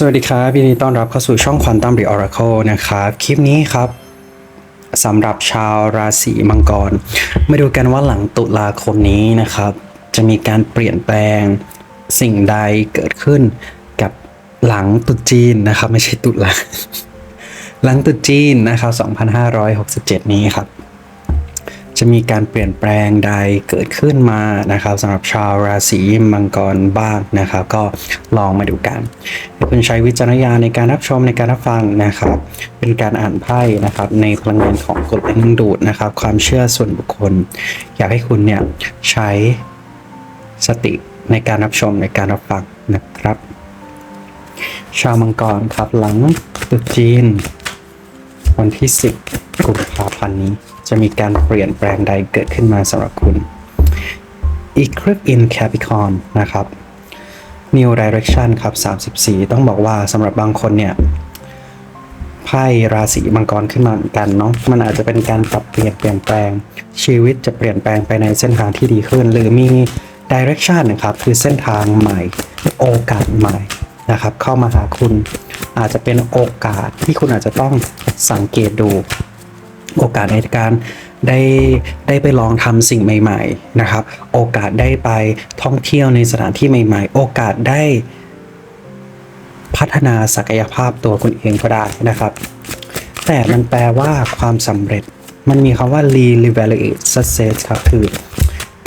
สวัสดีครับยินดีต้อนรับเข้าสู่ช่อง Quantum r e Oracle นะครับ คลิปนี้ครับสำหรับชาวราศีมังกร มาดูกันว่าหลังตุลาคมนี้นะครับ จะมีการเปลี่ยนแปลงสิ่งใดเกิดขึ้นกับหลังตุจีนนะครับ ไม่ใช่ตุลาหลังตุจีนนะครับ 2567 นี้ครับ จะมีการเปลี่ยนแปลงใดเกิดขึ้นมานะครับสำหรับชาวราศีมังกรบ้างนะครับ ก็ลองมาดูกันให้คุณใช้วิจารณญาณในการรับชมในการรับฟังนะครับ เป็นการอ่านไพ่นะครับ ในพลังงานของกฎแห่งดูดนะครับ ความเชื่อส่วนบุคคล อยากให้คุณเนี่ยใช้สติในการรับชมในการรับฟังนะครับ ชาวมังกรครับหลังตุจีน วันที่ 10กุมภาพันธ์นี้ จะมีการเปลี่ยนแปลงใดเกิดขึ้นมาสำหรับคุณ Eclipse in Capricorn นะครับ New Direction ครับ 34 ต้องบอกว่าสำหรับบางคนเนี่ยไพ่ราศีมังกรขึ้นมาเหมือนกันเนาะมันอาจจะเป็นการปรับเปลี่ยนเปลี่ยนแปลง ชีวิตจะเปลี่ยนแปลงไปในเส้นทางที่ดีขึ้น หรือมี Direction นะครับ คือเส้นทางใหม่ โอกาสใหม่นะครับ เข้ามาหาคุณอาจจะเป็นโอกาสที่คุณอาจจะต้องสังเกตดู โอกาสในการได้ได้ไปลองทำสิ่งใหม่ ๆนะครับ โอกาสได้ไปท่องเที่ยวในสถานที่ใหม่ ๆ โอกาสได้พัฒนาศักยภาพตัวคุณเองก็ได้นะครับ แต่มันแปลว่าความสำเร็จ มันมีคำว่า re-evaluate success ครับคือ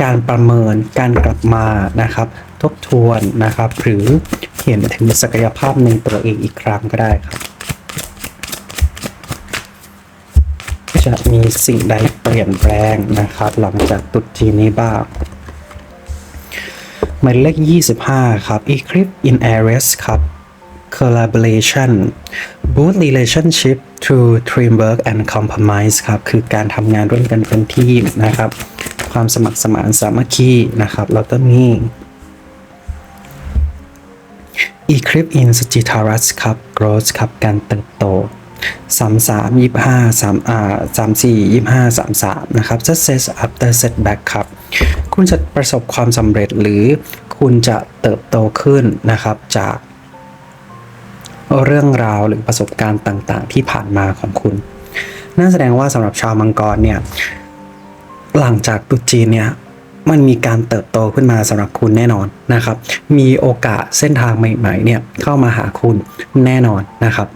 การประเมินการกลับมานะครับ ทบทวนนะครับ หรือเห็นถึงศักยภาพในตัวเองอีกครั้งก็ได้ครับ จะมีสิ่งใดเปลี่ยนแปลงนะครับ หลังจากตรุษจีนนี้บ้างหมายเลข 25 ครับ Eclipse in Aries ครับ Collaboration Boost Relationship through Teamwork and Compromise ครับ คือการทำงานร่วมกันเป็นทีมนะครับ ความสมัครสมานสามัคคีนะครับ แล้วก็มี Eclipse in Sagittarius ครับ Growth ครับ การเติบโต สามสามยี่ห้าสามอ่าสามสี่ยี่ห้าสามสามนะครับ success after setback ครับ คุณจะประสบความสำเร็จหรือคุณจะเติบโตขึ้นนะครับจากเรื่องราวหรือประสบการณ์ต่างๆ ที่ผ่านมาของคุณ นั่นแสดงว่าสำหรับชาวมังกรเนี่ย หลังจากตุจีนเนี่ยมันมีการเติบโตขึ้นมาสำหรับคุณแน่นอนนะครับ มีโอกาสเส้นทางใหม่ๆเนี่ยเข้ามาหาคุณแน่นอนนะครับ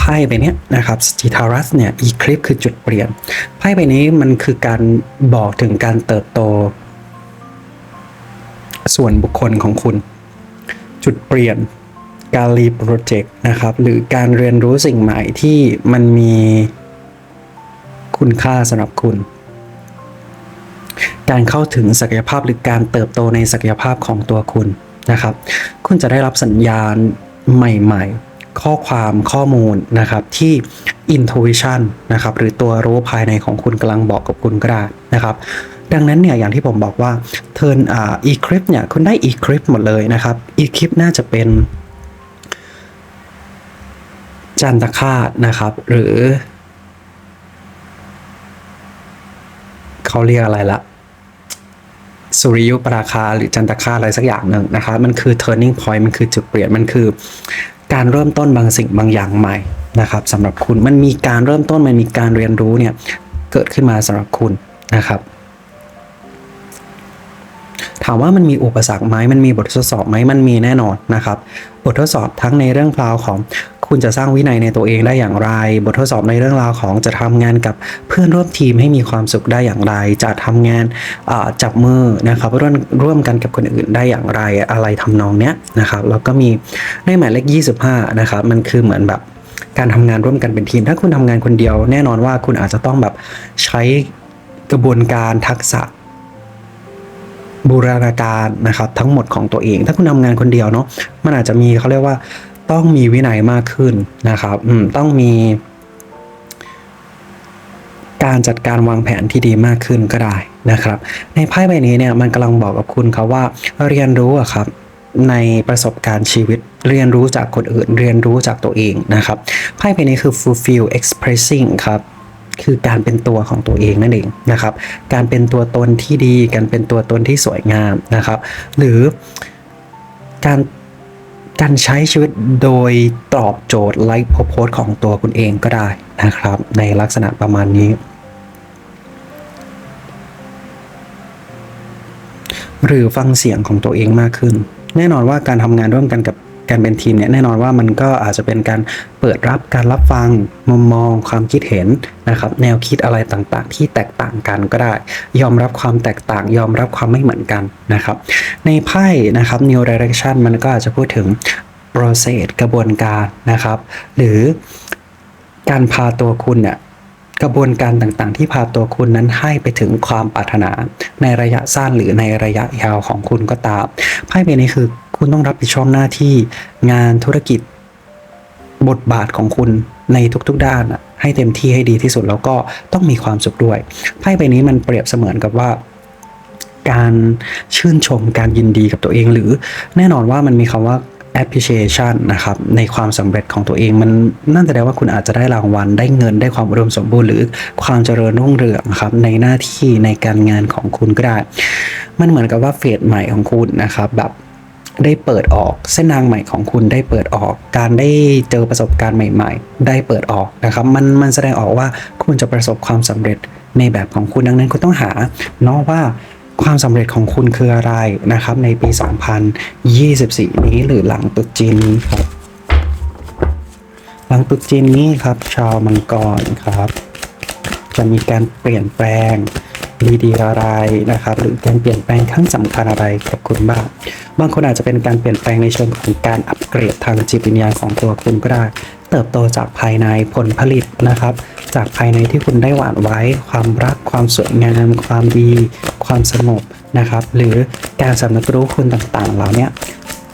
ไพ่ใบนี้นะครับสจิทารัสเนี่ยอีคลิปคือจุดเปลี่ยน ไพ่ใบนี้มันคือการบอกถึงการเติบโต ส่วนบุคคลของคุณ จุดเปลี่ยนการรีโปรเจกต์นะครับ หรือการเรียนรู้สิ่งใหม่ที่มันมีคุณค่าสำหรับคุณ การเข้าถึงศักยภาพหรือการเติบโตในศักยภาพของตัวคุณนะครับ คุณจะได้รับสัญญาณใหม่ ๆ ข้อความข้อมูลนะครับที่ intuition นะครับหรือตัวรู้ภายในของคุณกำลังบอกกับคุณก็ได้นะครับดังนั้นเนี่ยอย่างที่ผมบอกว่า turn อ่า eclipse เนี่ยคุณได้ eclipse หมดเลยนะครับ eclipse น่าจะเป็น จันทคาตนะครับ หรือ เขาเรียกอะไรละสุริยุปราคาหรือจันทคาตอะไรสักอย่างหนึ่งนะครับ มันคือ turning point มันคือจุดเปลี่ยนมันคือ การเริ่มต้นบางสิ่งบางอย่างใหม่นะครับสำหรับคุณมันมีการเริ่มต้นมันมีการเรียนรู้เนี่ยเกิดขึ้นมาสำหรับคุณนะครับ ถามว่ามันมีอุปสรรคไหมมันมีบททดสอบไหมมันมีแน่นอนนะครับ บททดสอบทั้งในเรื่องราวของคุณจะสร้างวินัยในตัวเองได้อย่างไร บททดสอบในเรื่องราวของจะทำงานกับเพื่อนร่วมทีมให้มีความสุขได้อย่างไร จะทำงานจับมือนะครับร่วมร่วมกันกับคนอื่นได้อย่างไรอะไรทำนองเนี้ยนะครับแล้วก็มีในหมายเลข 25 นะครับมันคือเหมือนแบบการทำงานร่วมกันเป็นทีม ถ้าคุณทำงานคนเดียว แน่นอนว่าคุณอาจจะต้องแบบใช้กระบวนการทักษะ บูรณาการนะครับทั้งหมดของตัวเอง ถ้าคุณทำงานคนเดียวเนาะมันอาจจะมีเขาเรียกว่าต้องมีวินัยมากขึ้นนะครับต้องมี การจัดการวางแผนที่ดีมากขึ้นก็ได้นะครับ ในไพ่ใบนี้เนี่ยมันกำลังบอกกับคุณครับว่าเรียนรู้อะครับในประสบการณ์ชีวิตเรียนรู้จากคนอื่น เรียนรู้จากตัวเองนะครับไพ่ใบนี้คือ fulfill expressing ครับ คือการเป็นตัวของตัวเองนั่นเองนะครับ การเป็นตัวตนที่ดี การเป็นตัวตนที่สวยงามนะครับ หรือการการใช้ชีวิตโดยตอบโจทย์ไลฟ์โพสของตัวคุณเองก็ได้นะครับ ในลักษณะประมาณนี้ หรือฟังเสียงของตัวเองมากขึ้น แน่นอนว่าการทำงานร่วมกันกับ การเป็นทีมเนี่ยแน่นอนว่ามันก็อาจจะเป็นการเปิดรับการรับฟังมุมมองความคิดเห็นนะครับแนวคิดอะไรต่างๆ ที่แตกต่างกันก็ได้ ยอมรับความแตกต่าง ยอมรับความไม่เหมือนกันนะครับ ในไพ่นะครับ New Direction มันก็อาจจะพูดถึง process กระบวนการนะครับ หรือการพาตัวคุณเนี่ยกระบวนการต่างๆ ที่พาตัวคุณนั้นให้ไปถึงความปรารถนา ในระยะสั้นหรือในระยะยาวของคุณก็ตามไพ่ใบนี้คือ คุณต้องรับผิดชอบหน้าที่งานธุรกิจ บทบาทของคุณในทุกๆด้านอะให้เต็มที่ให้ดีที่สุดแล้วก็ต้องมีความสุขด้วยไพ่ใบนี้มันเปรียบเสมือนกับว่า การชื่นชมการยินดีกับตัวเองหรือแน่นอนว่ามันมีคำว่า appreciation นะครับในความสำเร็จของตัวเองมันนั่นแสดงว่าคุณอาจจะได้รางวัลได้เงินได้ความอุดมสมบูรณ์หรือความเจริญรุ่งเรืองครับในหน้าที่ในการงานของคุณก็ได้ มันเหมือนกับว่าเฟสใหม่ของคุณนะครับแบบ ได้เปิดออกเส้นทางใหม่ของคุณได้เปิดออก การได้เจอประสบการณ์ใหม่ ๆ ได้เปิดออกนะครับมันมันแสดงออกว่าคุณจะประสบความสำเร็จในแบบของคุณดังนั้นคุณต้องหาเนาะว่าความสำเร็จของคุณคืออะไรนะครับ ในปี 2024 นี้หรือหลังตุจีนนี้ครับ หลังตุจีนนี้ครับ ชาวมังกรครับ จะมีการเปลี่ยนแปลง ดีอะไรนะครับ หรือการเปลี่ยนแปลงครั้งสำคัญอะไรกับคุณบ้างบางคนอาจจะเป็นการเปลี่ยนแปลงในเชิงของการอัปเกรดทางจิตวิญญาณของตัวคุณก็ได้ เติบโตจากภายในผลผลิตนะครับ จากภายในที่คุณได้หว่านไว้ ความรัก ความสวยงาม ความดี ความสงบนะครับ หรือการสำนึกรู้คุณต่างๆ เหล่านี้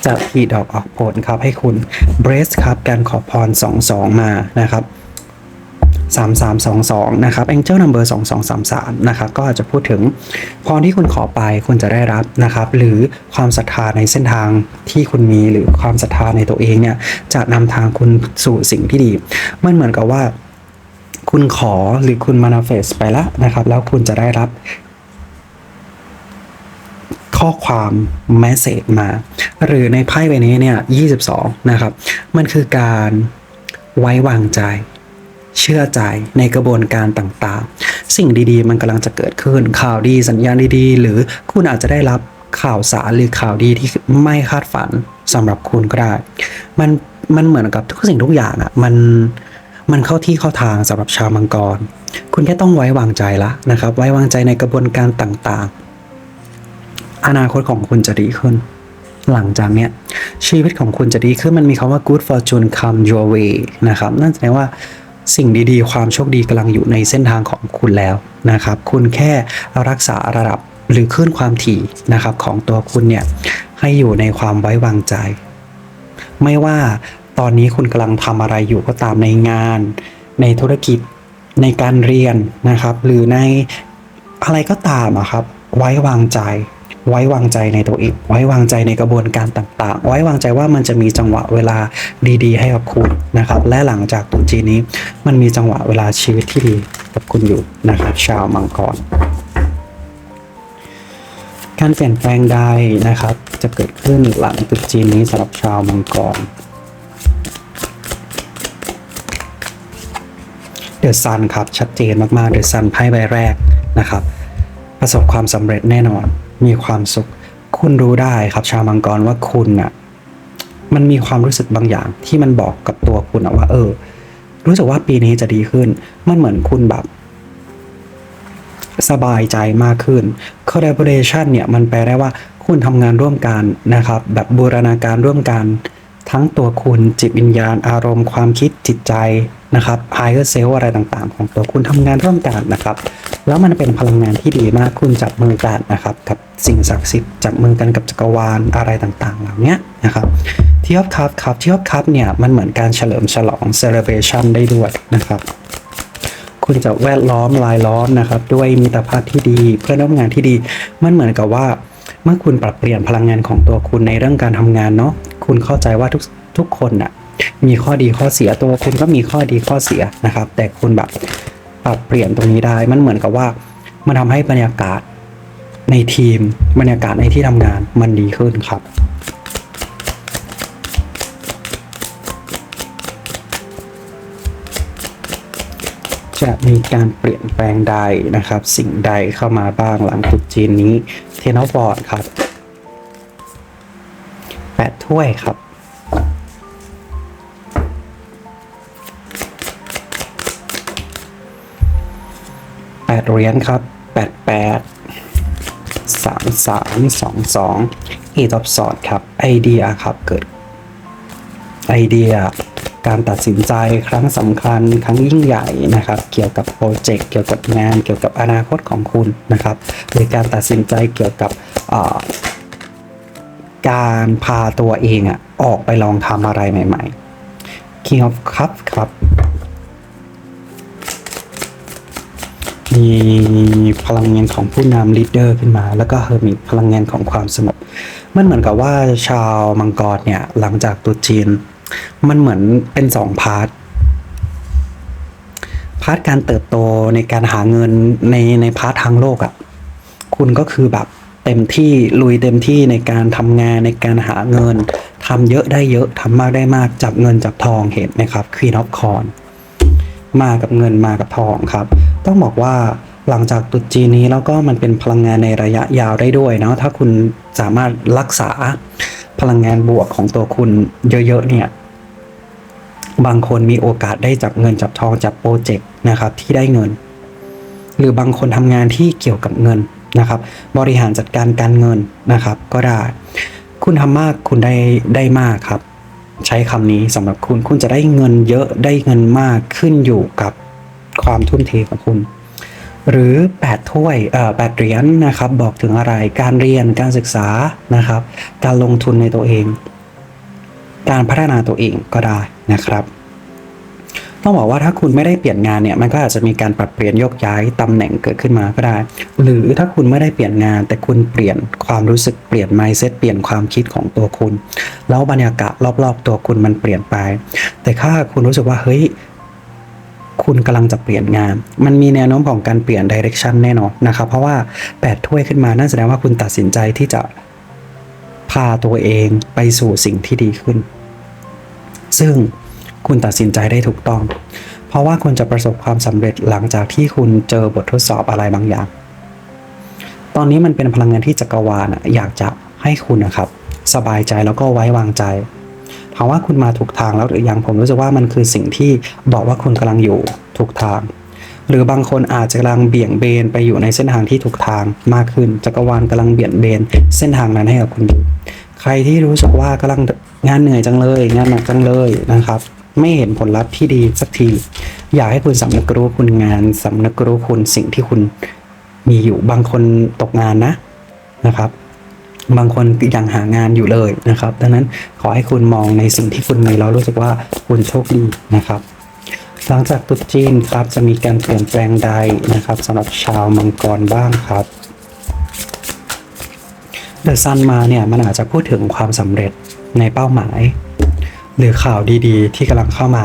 จะผลิดอกออกผลครับให้คุณ b r e s ครับการขอพร22มานะครับ 3322นะครับ Angel Number 2233นะครับก็อาจจะพูดถึงพรที่คุณขอไปคุณจะได้รับนะครับ หรือความศรัทธาในเส้นทางที่คุณมีหรือความศรัทธาในตัวเองเนี่ยจะนำทางคุณสู่สิ่งที่ดี มันเหมือนกับว่า คุณขอหรือคุณ manifest ไปแล้วนะครับ แล้วคุณจะได้รับข้อความแมสเซจมา หรือในไพ่ใบนี้เนี่ย 22 นะครับ มันคือการไว้วางใจ เชื่อใจในกระบวนการต่างๆ สิ่งดีๆ มันกำลังจะเกิดขึ้น ข่าวดีสัญญาณดีๆ หรือคุณอาจจะได้รับข่าวสารหรือข่าวดีที่ไม่คาดฝันสำหรับคุณก็ได้ มันมันเหมือนกับทุกสิ่งทุกอย่างอะ่ะมันมันเข้าที่เข้าทางสำหรับชาวมังกร คุณแค่ต้องไว้วางใจละนะครับ ไว้วางใจในกระบวนการต่างๆ อนาคตของคุณจะดีขึ้น หลังจากเนี้ยชีวิตของคุณจะดีขึ้นมันมีคำว่า good fortune come your way นะครับ นั่นแสดงว่า สิ่งดีๆ ความโชคดีกำลังอยู่ในเส้นทางของคุณแล้วนะครับ คุณแค่รักษาระดับหรือคลื่นความถี่นะครับของตัวคุณเนี่ยให้อยู่ในความไว้วางใจ ไม่ว่าตอนนี้คุณกำลังทำอะไรอยู่ก็ตามในงาน ในธุรกิจในการเรียนนะครับ หรือในอะไรก็ตามอะครับ ไว้วางใจ ไว้วางใจในตัวเอง ไว้วางใจในกระบวนการต่างๆ ไว้วางใจว่ามันจะมีจังหวะเวลาดีๆ ให้กับคุณนะครับ และหลังจากตุจีนี้ มันมีจังหวะเวลาชีวิตที่ดีกับคุณอยู่นะครับ ชาวมังกรการเปลี่ยนแปลงใดนะครับ จะเกิดขึ้นหลังตุจีนนี้สำหรับชาวมังกรเดอะซันครับชัดเจนมากๆเดอะซันไพ่ใบแรกนะครับ ประสบความสำเร็จแน่นอน มีความสุข คุณรู้ได้ครับ ชาวมังกรว่าคุณอะมันมีความรู้สึกบางอย่าง ที่มันบอกกับตัวคุณอะว่า เออ รู้สึกว่าปีนี้จะดีขึ้น มันเหมือนคุณแบบ สบายใจมากขึ้น collaboration เนี่ยมันแปลได้ว่าคุณทำงานร่วมกันนะครับ แบบบูรณาการร่วมกัน ทั้งตัวคุณจิตวิญญาณอารมณ์ความคิดจิตใจนะครับ higher self อะไรต่างๆ ของตัวคุณทำงานร่วมกันนะครับ แล้วมันเป็นพลังงานที่ดีมากคุณจับมือกันนะครับกับสิ่งศักดิ์สิทธิ์จับมือกันกับจักรวาลอะไรต่างๆ เหล่านี้นะครับที่ออฟคัพครับที่ออฟคัพเนี่ยมันเหมือนการเฉลิมฉลอง celebration ได้ด้วยนะครับ คุณจะแวดล้อมรายล้อมนะครับ ด้วยมิตรภาพที่ดีเพื่อนร่วมงานที่ดี มันเหมือนกับว่าเมื่อคุณปรับเปลี่ยนพลังงานของตัวคุณในเรื่องการทำงานเนาะ คุณเข้าใจว่าทุกทุกคนน่ะมีข้อดีข้อเสียตัวคุณก็มีข้อดีข้อเสียนะครับ แต่คุณแบบปรับเปลี่ยนตรงนี้ได้มันเหมือนกับว่า มันทำให้บรรยากาศในทีมบรรยากาศในที่ทำงานมันดีขึ้นครับจะมีการเปลี่ยนแปลงใดนะครับ สิ่งใดเข้ามาบ้างหลังตุดจีนนี้เทนอฟอร์ดครับ แปดถ้วยครับ แปดเหรียญครับ แปดแปดสามสามสองสองเอทอปสอดครับ ไอเดียครับเกิด ไอเดียการตัดสินใจครั้งสำคัญครั้งยิ่งใหญ่นะครับ เกี่ยวกับโปรเจกต์เกี่ยวกับงาน เกี่ยวกับอนาคตของคุณนะครับหรือการตัดสินใจเกี่ยวกับ การพาตัวเองอะออกไปลองทำอะไรใหม่ ๆ King of Cups ครับมีพลังงานของผู้นำลีดเดอร์ขึ้นมา แล้วก็เฮอร์มิตพลังงานของความสงบมันเหมือนกับว่าชาวมังกรเนี่ย หลังจากตุจีน มันเหมือนเป็นสองพาร์ทพาร์ทการเติบโตในการหาเงินในในพาร์ททางโลกอะ่ะ คุณก็คือแบบ เต็มที่ลุยเต็มที่ในการทำงานในการหาเงินทำเยอะได้เยอะทำมากได้มากจับเงินจับทองเห็นไหมครับ Queen of c o r n มากับเงินมากับทองครับ ต้องบอกว่าหลังจากตรุษจีนนี้แล้วก็มันเป็นพลังงานในระยะยาวได้ด้วยเนาะถ้าคุณสามารถรักษาพลังงานบวกของตัวคุณเยอะๆเนี่ยบางคนมีโอกาสได้จับเงินจับทองจับโปรเจกต์นะครับที่ได้เงิน หรือบางคนทำงานที่เกี่ยวกับเงิน นะครับ บริหารจัดการการเงินนะครับ ก็ได้ คุณทำมากคุณได้ได้มากครับ ใช้คำนี้สำหรับคุณคุณจะได้เงินเยอะได้เงินมากขึ้นอยู่กับความทุ่มเทของคุณ หรือ 8 ถ้วยเอ่อแปดเหรียญนะครับ บอกถึงอะไรการเรียนการศึกษานะครับ การลงทุนในตัวเอง การพัฒนาตัวเองก็ได้นะครับ ต้องบอกว่าถ้าคุณไม่ได้เปลี่ยนงานเนี่ยมันก็อาจจะมีการปรับเปลี่ยนโยกย้ายตำแหน่งเกิดขึ้นมาก็ได้ หรือถ้าคุณไม่ได้เปลี่ยนงาน แต่คุณเปลี่ยนความรู้สึกเปลี่ยน mindset เปลี่ยนความคิดของตัวคุณ แล้วบรรยากาศรอบๆ ตัวคุณมันเปลี่ยนไป แต่ถ้าคุณรู้สึกว่าเฮ้ยคุณกำลังจะเปลี่ยนงาน มันมีแนวโน้มของการเปลี่ยนดิเรกชันแน่นอนนะครับ เพราะว่า 8 ถ้วยขึ้นมา นั่นแสดงว่าคุณตัดสินใจที่จะพาตัวเองไปสู่สิ่งที่ดีขึ้น ซึ่ง คุณตัดสินใจได้ถูกต้อง เพราะว่าคุณจะประสบความสำเร็จหลังจากที่คุณเจอบททดสอบอะไรบางอย่าง ตอนนี้มันเป็นพลังงานที่จักรวาลอยากจะให้คุณนะครับ สบายใจแล้วก็ไว้วางใจถามว่าคุณมาถูกทางแล้วหรือยังผมรู้สึกว่ามันคือสิ่งที่บอกว่าคุณกำลังอยู่ถูกทาง หรือบางคนอาจจะกำลังเบี่ยงเบนไปอยู่ในเส้นทางที่ถูกทางมากขึ้นจักรวาลกำลังเบี่ยงเบนเส้นทางนั้นให้กับคุณอยู่ใครที่รู้สึกว่ากำลังงานเหนื่อยจังเลย งานหนักจังเลยนะครับ ไม่เห็นผลลัพธ์ที่ดีสักที อยากให้คุณสำนึกรู้คุณงานสำนึกรู้คุณสิ่งที่คุณมีอยู่บางคนตกงานนะนะครับ บางคนยังหางานอยู่เลยนะครับ ดังนั้นขอให้คุณมองในสิ่งที่คุณมีแล้วรู้สึกว่าคุณโชคดีนะครับหลังจากตรุษจีนครับจะมีการเปลี่ยนแปลงใดนะครับสำหรับชาวมังกรบ้างครับเดอะซันมาเนี่ยมันอาจจะพูดถึงความสำเร็จในเป้าหมาย หรือข่าวดีๆ ที่กำลังเข้ามา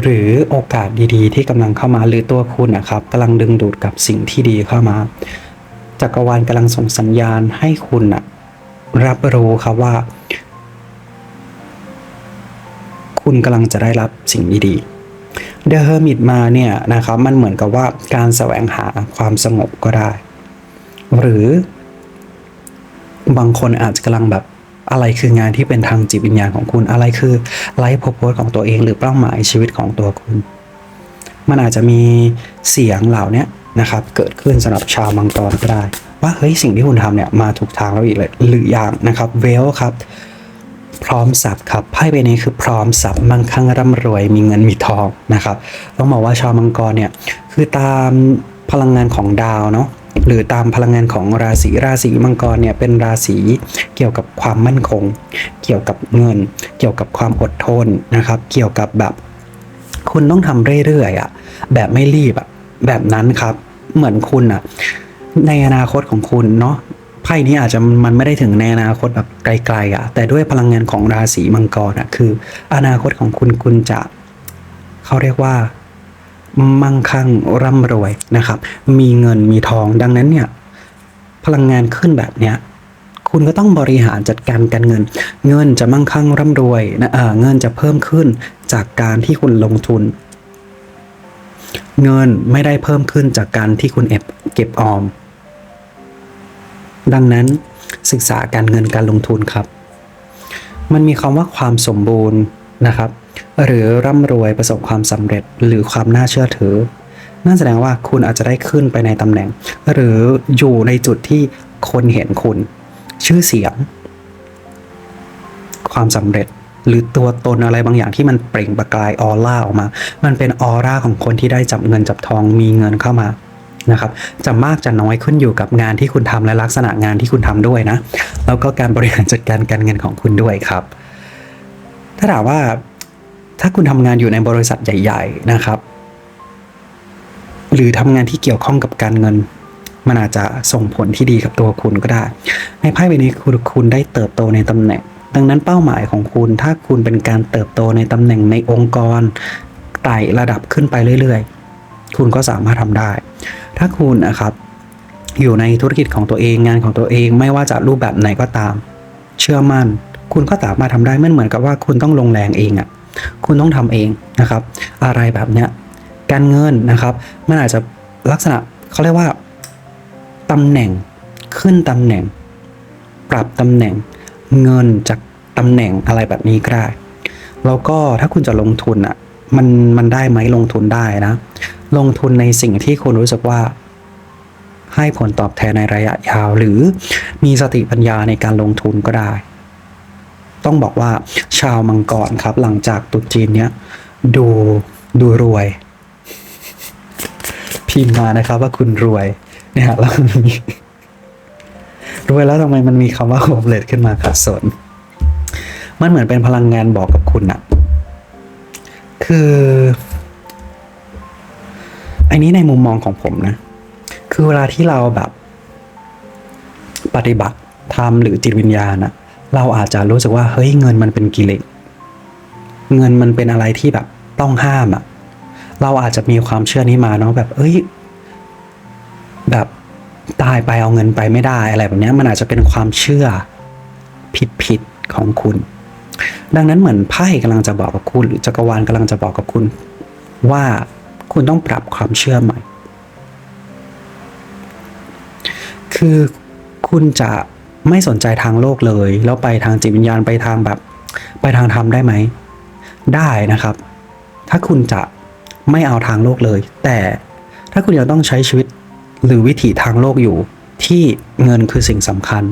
หรือโอกาสดีๆ ที่กำลังเข้ามาหรือตัวคุณนะครับกำลังดึงดูดกับสิ่งที่ดีเข้ามา จักรวาลกำลังส่งสัญญาณให้คุณนะรับรู้ครับว่า คุณกำลังจะได้รับสิ่งดีๆเดอะเฮอร์มิตมาเนี่ยนะครับมันเหมือนกับว่าการแสวงหาความสงบก็ได้ หรือบางคนอาจจะกำลังแบบ อะไรคืองานที่เป็นทางจิตวิญญาณของคุณอะไรคือไลฟ์โพสของตัวเอง หรือเป้าหมายชีวิตของตัวคุณ มันอาจจะมีเสียงเหล่านี้นะครับ เกิดขึ้นสำหรับชาวมังกรก็ได้ ว่าเฮ้ยสิ่งที่คุณทำเนี่ยมาถูกทางแล้วอีกเลยหรืออย่างนะครับเวลครับ พร้อมสับครับไพ่ใบนี้คือพร้อมสับมั่งคั่งร่ำรวยมีเงินมีทองนะครับต้องบอกว่าชาวมังกรเนี่ยคือตามพลังงานของดาวเนาะ หรือตามพลังงานของราศีราศีมังกรเนี่ยเป็นราศีเกี่ยวกับความมั่นคง เกี่ยวกับเงิน เกี่ยวกับความอดทนนะครับ เกี่ยวกับแบบ คุณต้องทำเรื่อยๆอะแบบไม่รีบอะแบบนั้นครับ เหมือนคุณอะในอนาคตของคุณเนาะไพ่นี้อาจจะมันไม่ได้ถึงในอนาคตแบบไกลๆอะ แต่ด้วยพลังงานของราศีมังกรอะคือ อนาคตของคุณคุณจะเขาเรียกว่า มั่งคั่งร่ำรวยนะครับ มีเงินมีทองดังนั้นเนี่ยพลังงานขึ้นแบบเนี้ยคุณก็ต้องบริหารจัดการการเงิน เงินจะมั่งคั่งร่ำรวยนะเออเงินจะเพิ่มขึ้นจากการที่คุณลงทุน เงินไม่ได้เพิ่มขึ้นจากการที่คุณเอบเก็บออม ดังนั้นศึกษาการเงินการลงทุนครับ มันมีคำว่าความสมบูรณ์นะครับ หรือร่ำรวยประสบความสำเร็จหรือความน่าเชื่อถือ นั่นแสดงว่าคุณอาจจะได้ขึ้นไปในตำแหน่ง หรืออยู่ในจุดที่คนเห็นคุณ ชื่อเสียง ความสำเร็จหรือตัวตนอะไรบางอย่างที่มันเปล่งประกายออร่าออกมา มันเป็นออร่าของคนที่ได้จับเงินจับทองมีเงินเข้ามานะครับ จะมากจะน้อยขึ้นอยู่กับงานที่คุณทำและลักษณะงานที่คุณทำด้วยนะ แล้วก็การบริหารจัดการการเงินของคุณด้วยครับ ถ้าถามว่า ถ้าคุณทำงานอยู่ในบริษัทใหญ่ ๆ นะครับ หรือทำงานที่เกี่ยวข้องกับการเงิน มันอาจจะส่งผลที่ดีกับตัวคุณก็ได้ ในไพ่ใบนี้คุณคุณได้เติบโตในตำแหน่ง ดังนั้นเป้าหมายของคุณถ้าคุณเป็นการเติบโตในตำแหน่งในองค์กรไต่ระดับขึ้นไปเรื่อย ๆ คุณก็สามารถทำได้ ถ้าคุณนะครับอยู่ในธุรกิจของตัวเองงานของตัวเองไม่ว่าจะรูปแบบไหนก็ตาม เชื่อมั่น คุณก็สามารถทำได้ไม่เหมือนกับว่าคุณต้องลงแรงเองอะ่ะ คุณต้องทำเองนะครับ อะไรแบบเนี้ยการเงินนะครับ มันอาจจะลักษณะเขาเรียกว่าตำแหน่งขึ้นตำแหน่ง ปรับตำแหน่งเงินจากตำแหน่งอะไรแบบนี้ก็ได้แล้วก็ถ้าคุณจะลงทุนอะมันมันได้ไหมลงทุนได้นะ ลงทุนในสิ่งที่คุณรู้สึกว่า ให้ผลตอบแทนในระยะยาว หรือมีสติปัญญาในการลงทุนก็ได้ ต้องบอกว่าชาวมังกรครับ หลังจากตุจีนเนี้ยดูดูรวย พิมพ์มานะครับ ว่าคุณรวยเนี่ยแล้วมันมีรวยแล้วทำไมมันมีคำว่าโฮมเลสขึ้นมาขัดสน มันเหมือนเป็นพลังงานบอกกับคุณอะคืออันนี้ในมุมมองของผมนะ คือเวลาที่เราแบบ ปฏิบัติธรรมหรือจิตวิญญาณอะ เราอาจจะรู้สึกว่าเฮ้ยเงินมันเป็นกิเลสเงินมันเป็นอะไรที่แบบต้องห้ามอะเราอาจจะมีความเชื่อนี้มาเนาะแบบเอ้ย แบบตายไปเอาเงินไปไม่ได้อะไรแบบนี้มันอาจจะเป็นความเชื่อผิดๆของคุณ ดังนั้นเหมือนไพ่กำลังจะบอกกับคุณ หรือจักรวาลกำลังจะบอกกับคุณ ว่าคุณต้องปรับความเชื่อใหม่ คือคุณจะ ไม่สนใจทางโลกเลย แล้วไปทางจิตวิญญาณไปทางแบบ ไปทางธรรมได้ไหม ได้นะครับ ถ้าคุณจะไม่เอาทางโลกเลย แต่ถ้าคุณยังต้องใช้ชีวิตหรือวิถีทางโลกอยู่ที่เงินคือสิ่งสำคัญ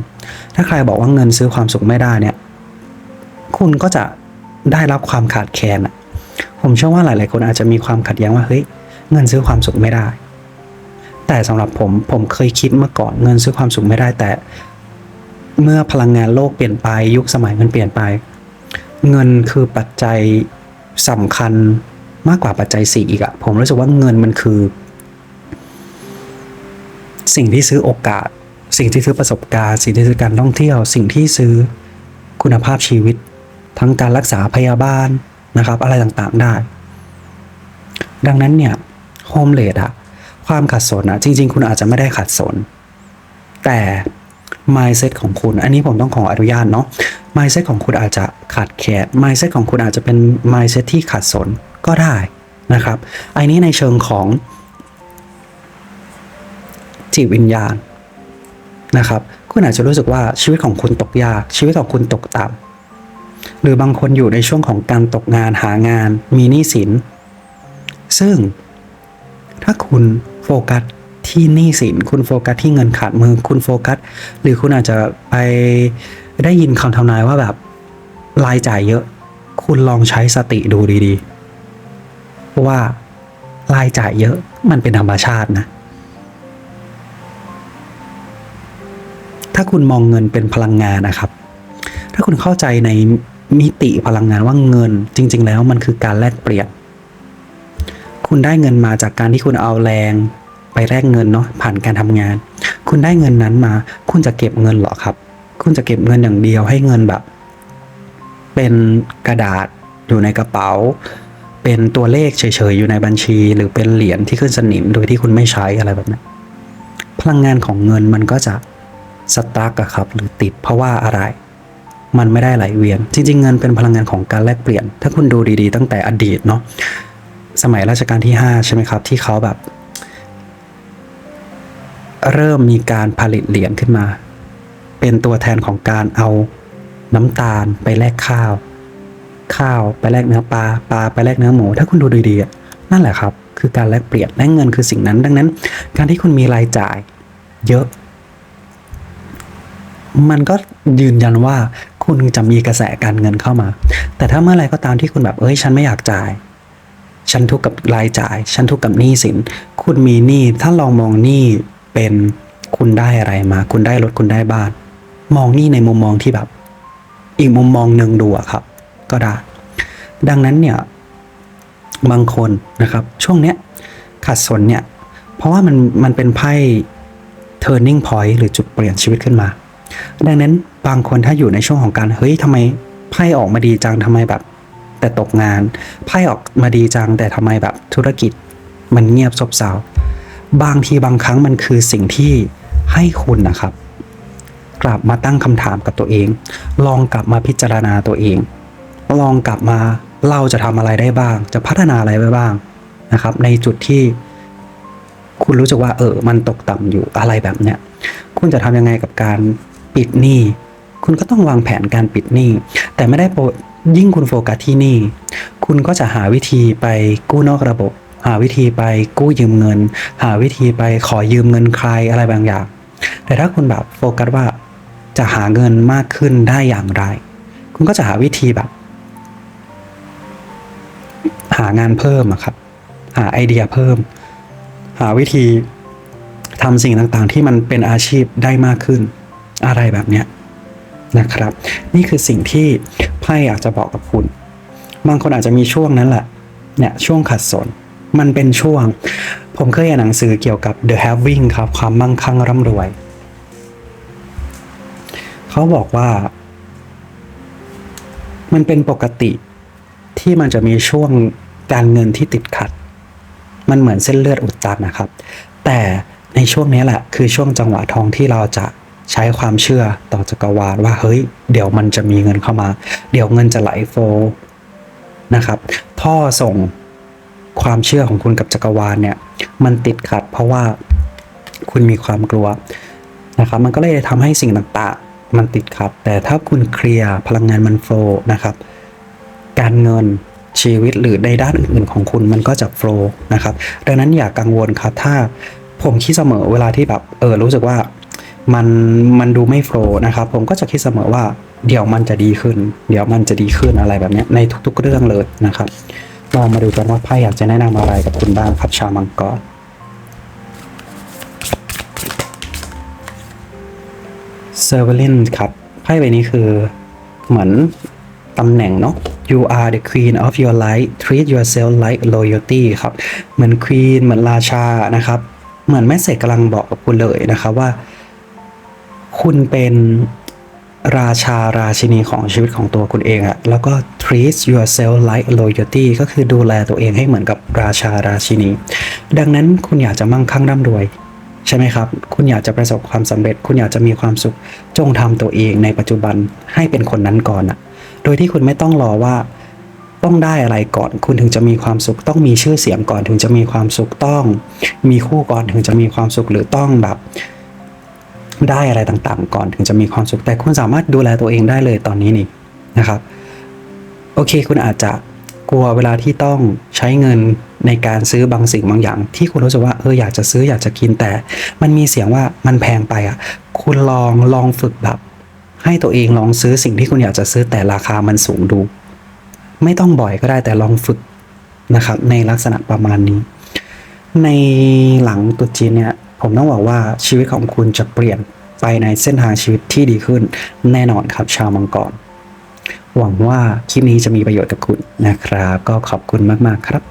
ถ้าใครบอกว่าเงินซื้อความสุขไม่ได้เนี่ย คุณก็จะได้รับความขาดแคลนผมเชื่อว่าหลาย ๆ คนอาจจะมีความขัดแย้งว่าเฮ้ยเงินซื้อความสุขไม่ได้ แต่สำหรับผมผมเคยคิดเมื่อก่อนเงินซื้อความสุขไม่ได้ แต่ เมื่อพลังงานโลกเปลี่ยนไปยุคสมัยมันเปลี่ยนไป เงินคือปัจจัยสำคัญมากกว่าปัจจัยสี่อีกอะผมรู้สึกว่าเงินมันคือ สิ่งที่ซื้อโอกาส สิ่งที่ซื้อประสบการณ์ สิ่งที่ซื้อการท่องเที่ยว สิ่งที่ซื้อคุณภาพชีวิต ทั้งการรักษาพยาบาลนะครับ อะไรต่างๆได้ ดังนั้นเนี่ยโฮมเลดอะความขัดสนอะจริง ๆ คุณอาจจะไม่ได้ขัดสน แต่ mindset ของคุณ อันนี้ผมต้องขออนุญาตเนาะ mindset ของคุณอาจจะขาดแคลน mindset ของคุณอาจจะเป็น mindset ที่ขัดสนก็ได้นะครับอันนี้ในเชิงของจิตวิญญาณนะครับคุณอาจจะรู้สึกว่าชีวิตของคุณตกยาก ชีวิตของคุณตกต่ำหรือบางคนอยู่ในช่วงของการตกงานหางาน มีหนี้สิน ซึ่งถ้าคุณโฟกัส ที่หนี้สิน คุณโฟกัสที่เงินขาดมือคุณโฟกัส หรือคุณอาจจะไปได้ยินคำทำนายว่าแบบรายจ่ายเยอะ คุณลองใช้สติดูดีๆ ว่ารายจ่ายเยอะมันเป็นธรรมชาตินะ ถ้าคุณมองเงินเป็นพลังงานนะครับ ถ้าคุณเข้าใจในมิติพลังงานว่าเงินจริง ๆ แล้วมันคือการแลกเปลี่ยน คุณได้เงินมาจากการที่คุณเอาแรง ไปแลกเงินเนาะผ่านการทำงาน คุณได้เงินนั้นมา คุณจะเก็บเงินเหรอครับ คุณจะเก็บเงินอย่างเดียวให้เงินแบบ เป็นกระดาษอยู่ในกระเป๋า เป็นตัวเลขเฉยๆอยู่ในบัญชี หรือเป็นเหรียญที่ขึ้นสนิมโดยที่คุณไม่ใช้อะไรแบบนั้นพลังงานของเงินมันก็จะสตาร์กอะครับหรือติดเพราะว่าอะไร มันไม่ได้ไหลเวียน จริง ๆ เงินเป็นพลังงานของการแลกเปลี่ยน ถ้าคุณดูดีๆ ตั้งแต่อดีตเนาะสมัยรัชกาลที่ 5 ใช่ไหมครับ ที่เขาแบบ เริ่มมีการผลิตเหรียญขึ้นมา เป็นตัวแทนของการเอาน้ำตาลไปแลกข้าว ข้าวไปแลกเนื้อปลาปลาไปแลกเนื้อหมู ถ้าคุณดูดีๆนั่นแหละครับ คือการแลกเปลี่ยนและเงินคือสิ่งนั้น ดังนั้น การที่คุณมีรายจ่าย เยอะ มันก็ยืนยันว่าคุณจะมีกระแสการเงินเข้ามา แต่ถ้าเมื่อไรก็ตามที่คุณแบบเอ้ยฉันไม่อยากจ่ายฉันทุกข์กับรายจ่าย ฉันทุกข์กับหนี้สิน คุณมีหนี้ ถ้าลองมองหนี้ เป็นคุณได้อะไรมา คุณได้รถคุณได้บ้าน มองนี้ในมุมมองที่แบบ อีกมุมมองหนึ่งดูอะครับ ก็ได้ ดังนั้นเนี่ยบางคนนะครับ ช่วงเนี้ยขัดสนเนี่ย เพราะว่ามันมันเป็นไพ่ turning point หรือจุดเปลี่ยนชีวิตขึ้นมา ดังนั้นบางคนถ้าอยู่ในช่วงของการเฮ้ยทำไมไพ่ออกมาดีจังทำไมแบบ แต่ตกงานไพ่ออกมาดีจังแต่ทำไมแบบธุรกิจมันเงียบซบเซา บางทีบางครั้งมันคือสิ่งที่ให้คุณนะครับ กลับมาตั้งคำถามกับตัวเอง ลองกลับมาพิจารณาตัวเอง ลองกลับมาเราจะทำอะไรได้บ้าง จะพัฒนาอะไรไปบ้างนะครับ ในจุดที่คุณรู้สึกว่า เออ มันตกต่ำอยู่อะไรแบบเนี้ย คุณจะทำยังไงกับการปิดหนี้ คุณก็ต้องวางแผนการปิดหนี้ แต่ไม่ได้โปรยิ่งคุณโฟกัสที่หนี้ คุณก็จะหาวิธีไปกู้นอกระบบ หาวิธีไปกู้ยืมเงิน หาวิธีไปขอยืมเงินใครอะไรบางอย่าง แต่ถ้าคุณแบบโฟกัสว่าจะหาเงินมากขึ้นได้อย่างไร คุณก็จะหาวิธีแบบ หางานเพิ่มอะครับ หาไอเดียเพิ่ม หาวิธีทำสิ่งต่างๆ ที่มันเป็นอาชีพได้มากขึ้น อะไรแบบเนี้ยนะครับ นี่คือสิ่งที่ไพ่อยากจะบอกกับคุณ บางคนอาจจะมีช่วงนั้นแหละเนี่ยช่วงขัดสน มันเป็นช่วง ผมเคยอ่านหนังสือเกี่ยวกับ The Having ครับความมั่งคั่งร่ำรวย เขาบอกว่า มันเป็นปกติที่มันจะมีช่วงการเงินที่ติดขัด มันเหมือนเส้นเลือดอุดตันนะครับ แต่ในช่วงนี้แหละ คือช่วงจังหวะทองที่เราจะใช้ความเชื่อต่อจักรวาลว่าเฮ้ย เดี๋ยวมันจะมีเงินเข้ามา เดี๋ยวเงินจะไหลโฟลว์นะครับ ท่อส่ง ความเชื่อของคุณกับจักรวาลเนี่ย มันติดขัด เพราะว่าคุณมีความกลัวนะครับ มันก็เลยทำให้สิ่งต่างๆ มันติดขัด แต่ถ้าคุณเคลียร์พลังงานมันโฟล์นะครับ การเงินชีวิตหรือในด้านอื่นๆของคุณมันก็จะโฟล์นะครับ ดังนั้นอย่ากกังวลครับ ถ้าผมคิดเสมอเวลาที่แบบเออรู้สึกว่ามันมันดูไม่โฟล์นะครับ ผมก็จะคิดเสมอว่าเดี๋ยวมันจะดีขึ้น เดี๋ยวมันจะดีขึ้นอะไรแบบนี้ในทุกๆเรื่องเลยนะครับ ลองมาดูกันว่าไพ่อยากจะแนะนำอะไรกับคุณบ้างครับชาวมังกรเซอร์เวลินครับไพ่ใบนี้คือเหมือนตำแหน่งเนาะ you are the queen of your life treat yourself like loyalty ครับ เหมือน queen เหมือนราชานะครับ เหมือนแม่เสกกำลังบอกกับคุณเลยนะครับว่า คุณเป็น ราชาราชินีของชีวิตของตัวคุณเองอะแล้วก็ treat yourself like loyalty ก็คือดูแลตัวเองให้เหมือนกับราชาราชินี ดังนั้นคุณอยากจะมั่งคั่งร่ำรวยใช่ไหมครับ คุณอยากจะประสบความสำเร็จ คุณอยากจะมีความสุข จงทำตัวเองในปัจจุบันให้เป็นคนนั้นก่อนอะโดยที่คุณไม่ต้องรอว่าต้องได้อะไรก่อน คุณถึงจะมีความสุข ต้องมีชื่อเสียงก่อนถึงจะมีความสุข ต้อง มีคู่ก่อนถึงจะมีความสุข หรือต้องแบบ ได้อะไรต่างๆ ก่อนถึงจะมีความสุขแต่คุณสามารถดูแลตัวเองได้เลยตอนนี้นี่นะครับ โอเค คุณอาจจะกลัวเวลาที่ต้องใช้เงินในการซื้อบางสิ่งบางอย่าง ที่คุณรู้สึกว่าเอออยากจะซื้ออยากจะกินแต่ มันมีเสียงว่ามันแพงไปอะ คุณลองลองฝึกแบบ ให้ตัวเองลองซื้อสิ่งที่คุณอยากจะซื้อแต่ราคามันสูงดู ไม่ต้องบ่อยก็ได้แต่ลองฝึกนะครับ ในลักษณะประมาณนี้ ในหลังตุจีนเนี่ย ผมต้องบอกว่าชีวิตของคุณจะเปลี่ยนไปในเส้นทางชีวิตที่ดีขึ้นแน่นอนครับชาวมังกร หวังว่าคลิปนี้จะมีประโยชน์กับคุณนะครับ ก็ขอบคุณมาก ๆ ครับ